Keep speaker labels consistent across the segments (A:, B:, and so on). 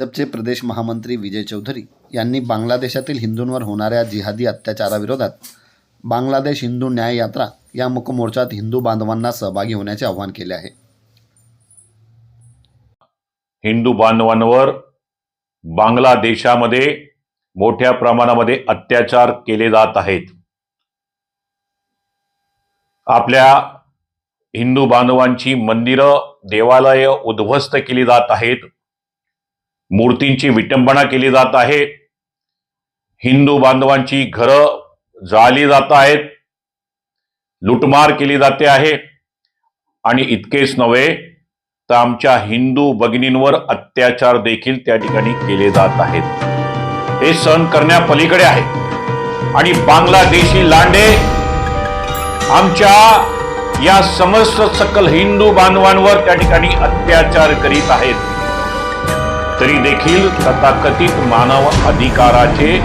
A: भाजपचे प्रदेश महामंत्री विजय चौधरी यांनी बांगलादेशातील हिंदूंवर होणाऱ्या जिहादी अत्याचाराविरोधात बांगलादेश हिंदू न्याय यात्रा या मुकमोर्चात हिंदू बांधवांना सहभागी होण्याचे आवाहन केले आहे.
B: हिंदू बांधवांवर बांगलादेशामध्ये मोठ्या प्रमाणामध्ये अत्याचार केले जात आहेत. आपल्या हिंदू बांधवांची मंदिरं देवालय उद्ध्वस्त केली जात आहेत. मूर्तींची विटंबना केली जात आहे. हिंदू बांधवांची घरं जाळली जात आहेत. लुटमार केली जाते आहे. आणि इतकेच नव्हे तर आमच्या हिंदू भगिनींवर अत्याचार देखील त्या ठिकाणी केले जात आहेत. हे सहन करण्यापलीकडे आहे. आणि बांगलादेशी लांडे आमच्या या समस्त सकल हिंदू बांधवांवर त्या ठिकाणी अत्याचार करीत आहेत. तरी देखील तथाकथित मानव अधिकाराचे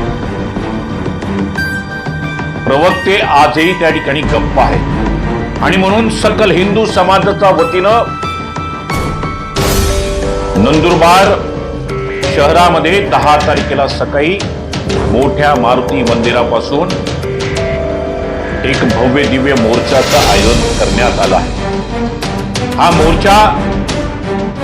B: प्रवक्ते आजही त्या ठिकाणी गप्प आहेत. आणि म्हणून सकल हिंदू समाजाच्या वतीनं नंदुरबार शहरामध्ये दहा तारखेला सकाळी मोठ्या मारुती मंदिरापासून एक भव्य दिव्य मोर्चाचं आयोजन करण्यात आलं आहे. हा मोर्चा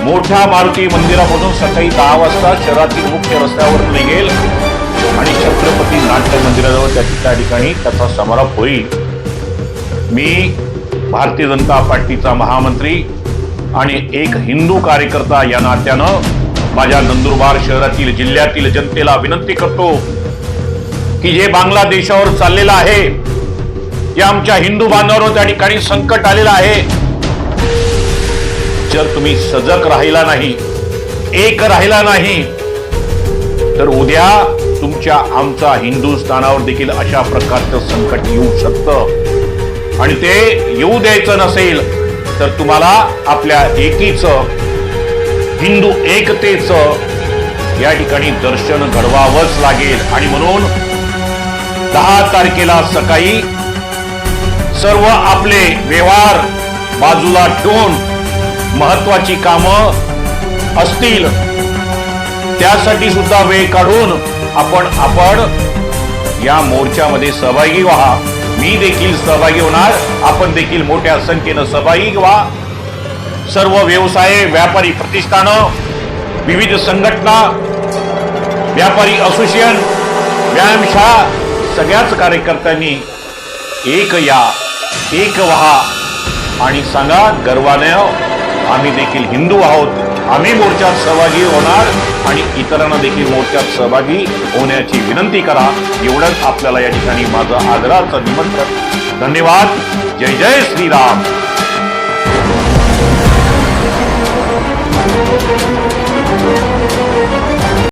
B: मोठ्या मारुती मंदिरामधून सकाळी दहा वाजता शहरातील मुख्य रस्त्यावर निघेल आणि छत्रपती नाट्य मंदिराजवळ त्या त्या ठिकाणी त्याचा समारोप होईल. मी भारतीय जनता पार्टीचा महामंत्री आणि एक हिंदू कार्यकर्ता या नात्यानं माझ्या नंदुरबार शहरातील जिल्ह्यातील जनतेला विनंती करतो की जे बांगलादेशावर चाललेलं आहे जे आमच्या हिंदू बांधवांवर त्या ठिकाणी संकट आलेलं आहे जर तुम्ही सजग राहिला नाही एक राहिला नाही तर उद्या तुमच्या आमच्या हिंदुस्थानावर देखील अशा प्रकारचं संकट येऊ शकतं. आणि ते येऊ द्यायचं नसेल तर तुम्हाला आपल्या एकीचं हिंदू एकतेचं या ठिकाणी दर्शन घडवावंच लागेल. आणि म्हणून दहा तारखेला सकाळी सर्व आपले व्यवहार बाजूला ठेवून महत्वाची कामं असतील. त्यासाठी सुद्धा वेळ काढून आपण आपण या मोर्चामध्ये सहभागी व्हा. मी देखील सहभागी होणार आपण देखील मोठ्या संख्येनं सहभागी व्हा. सर्व व्यवसाय व्यापारी प्रतिष्ठानं विविध संघटना व्यापारी असोसिएशन व्यायामशाळा सगळ्याच कार्यकर्त्यांनी एक या एक व्हा. आणि सांगा गर्वाने आम्ही देखील हिंदू आहोत. आम्ही मोर्चात सहभागी होणार आणि इतरांना देखील मोर्चात सहभागी होण्याची विनंती करा. एवढंच आपल्याला या ठिकाणी माझं आदराचं निमंत्रण. धन्यवाद. जय जय श्रीराम.